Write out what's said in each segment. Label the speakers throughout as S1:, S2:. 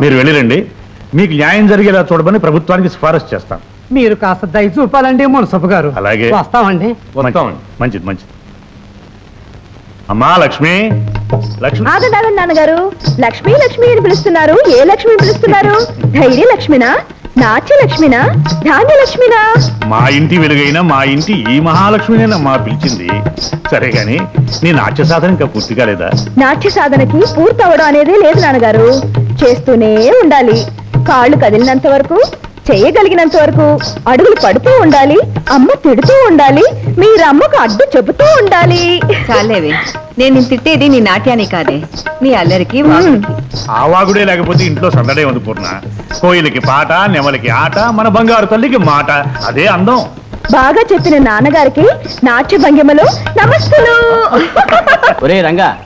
S1: మీరు వెళ్ళిరండి. మీకు న్యాయం జరిగేలా చూడమని ప్రభుత్వానికి సిఫారసు చేస్తాం.
S2: మీరు కాస్త దయ చూపాలండి మునసపు గారు.
S1: అలాగే.
S2: వస్తామండి.
S1: వస్తామండి. మంచిది మంచిది. అమ్మా లక్ష్మి. లక్ష్మి.
S3: ఆగండి ఆగండి నాన్నగారు. లక్ష్మి లక్ష్మి అని పిలుస్తున్నారు. ఏ లక్ష్మి పిలుస్తున్నారు? ధైర్య లక్ష్మినా? నాట్య లక్ష్మినా? ధాన్య లక్ష్మినా?
S1: మా ఇంటి వెలుగైన మా ఇంటి ఈ మహాలక్ష్మినేనమ్మా పిలిచింది. సరే గాని నీ నాట్య సాధన ఇంకా పూర్తి కాలేదా?
S3: నాట్య సాధనకి పూర్తవడం అనేదే లేదు నాన్నగారు. చేస్తూనే ఉండాలి. కాళ్ళు కదిలినంత వరకు చేయగలిగినంత వరకు అడుగులు పడుతూ ఉండాలి అమ్మ తిడుతూ ఉండాలి మీరు అమ్మకు అడ్డు చెబుతూ ఉండాలి.
S4: చాలేవే. నేను తిట్టేది నీ నాట్యాన్ని కాదే. నీ అల్లరికి వాగుడికి.
S1: ఆ వాగుడే లేకపోతే ఇంట్లో సందడే ఉంది పూర్ణ. కోయిలకి పాట నెమలికి ఆట మన బంగారు తల్లికి మాట. అదే అందం.
S3: బాగా చెప్పిన నాన్నగారికి నాట్య భంగిమలో నమస్తులు
S5: ఒరే రంగా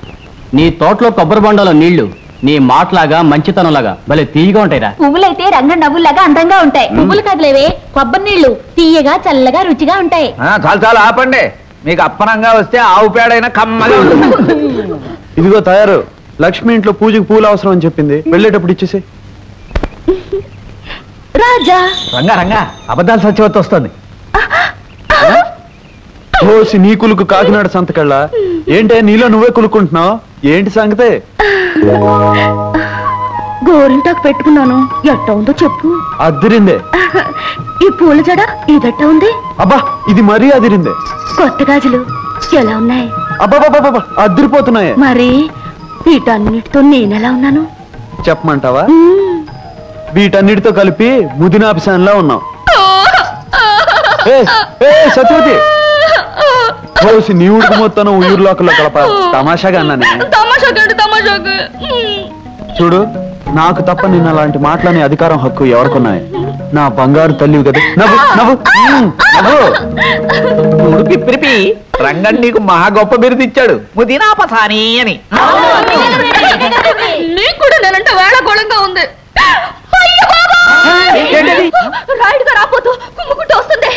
S5: నీ తోటలో కొబ్బరి బొండలో నీళ్ళు. నీ మాటలాగా మంచితనంలాగా భలే తీయగా ఉంటాయిరా.
S3: పువ్వులైతే రంగ నవ్వులాగా అందంగా ఉంటాయి. పువ్వులు కదలేవే కొబ్బరి నీళ్ళు తీయగా చల్లగా రుచిగా ఉంటాయి.
S6: చాలు చాలు ఆపండి. మీకు అప్పనంగా వస్తే ఆవు పేడైనా కమ్మగా ఉంటుంది.
S7: ఇదిగో తయారు. లక్ష్మి ఇంట్లో పూజకి పూలు అవసరం అని చెప్పింది. వెళ్ళేటప్పుడు ఇచ్చేసి
S3: రాజా.
S6: రంగా రంగా అబద్ధాలు సత్యవతి వస్తుంది.
S7: ఓసి నీ కులుకు కాకినాడ సంతకెళ్ళా? ఏంటే నీలో నువ్వే కులుకుంటున్నావు ఏంటి సంగతే?
S3: గోరింటాకు పెట్టుకున్నాను. ఎట్ట ఉందో చెప్పు.
S7: అదిరిందే.
S3: ఈ పూల జడ ఇదట్ట ఉంది?
S7: అబ్బా ఇది మరీ అదిరిందే.
S3: కొత్త గాజులు ఎలా ఉన్నాయి?
S7: అబ్బాబాబాబా అదిరిపోతున్నాయే.
S3: మరి వీటన్నిటితో నేనెలా ఉన్నాను?
S7: చెప్పమంటావా? వీటన్నిటితో కలిపి ముదినాభిసాన్లా ఉన్నావు. ఏ, ఏ, సత్యవతి! ఓసి నీ ఉడుకు మొత్తం ఊర్లోకల్లో కలప తమాషాగా అన్నానే. చూడు నాకు తప్ప నిన్న అలాంటి మాటలని అధికారం హక్కు ఎవరికున్నాయి? నా బంగారు తల్లివి కదా. నవ్వు నవ్వు. నవ్వు.
S6: చూడు పిప్పిరిపి రంగన్ నీకు మహా గొప్ప బిరుదు ఇచ్చాడు. ముదినాపసాని అని.
S3: నీకు కూడా నేనంటే వేళకోళంగా ఉంది. రాయుడుగా రాపోతూ కుమ్ముకుంటూ వస్తుంది.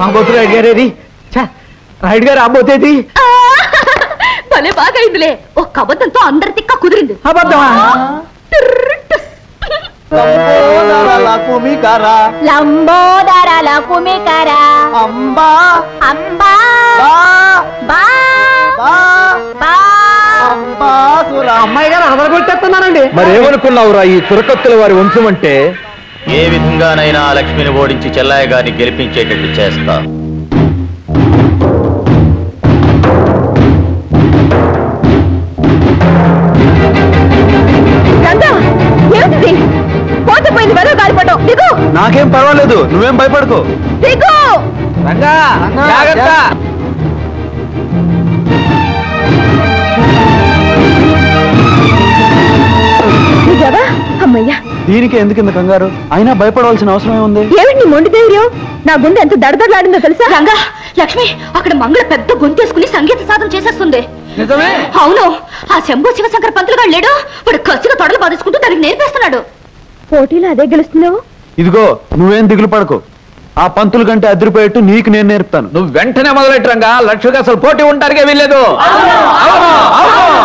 S6: రాబోతురు అడిగారేది? రైడ్ గారు రాబోతేది
S3: భలే బాగా అయిందిలే ఒక్క అబద్ధంతో అందరి తిక్క కుదిరింది.
S6: అబద్ధమా?
S3: లంబోదరాల కుమికర.
S6: అంబా.
S3: అంబా.
S2: అమ్మాయి గారు అదరగొట్టేస్తున్నారండి
S7: మరేమనుకున్నావురా ఈ చురకత్తుల వారి వంశం అంటే
S5: ఏ విధంగానైనా లక్ష్మిని ఓడించి చెల్లాయ గారిని గెలిపించేటట్టు చేస్తా.
S7: నాకేం పర్వాలేదు నువ్వేం భయపడకు.
S3: దిగు!
S6: రంగా జాగ్రత్త.
S7: దీనికి ఎందుకు ఇంత కంగారు? అయినా భయపడవలసిన అవసరం ఏముంది
S3: ఏమిటి నీ మొండి ధైర్యం? నా గుండె ఎంత దడదడలాడిందో తెలుసా? రంగా లక్ష్మి అక్కడ మంగళ పెద్ద గొంతేసుకుని సంగీత సాధన చేసేస్తుంది.
S6: నిజమే?
S3: అవును. ఆ శంభు శివశంకర్ పంతులు గారు లేడు. వాడు కసిగా తొడలు బాధేసుకుంటూ దానికి నేర్పేస్తున్నాడు. పోటీలో అదే గెలుస్తున్నావు?
S7: ఇదిగో నువ్వేం దిగులు పడకు. ఆ పంతులు కంటే అదిరిపోయేట్టు నీకు నేను నేర్పుతాను.
S6: నువ్వు వెంటనే మొదలెట్టు రంగా. లక్ష్మికి అసలు పోటీ ఉంటారుగా అవును, అవును.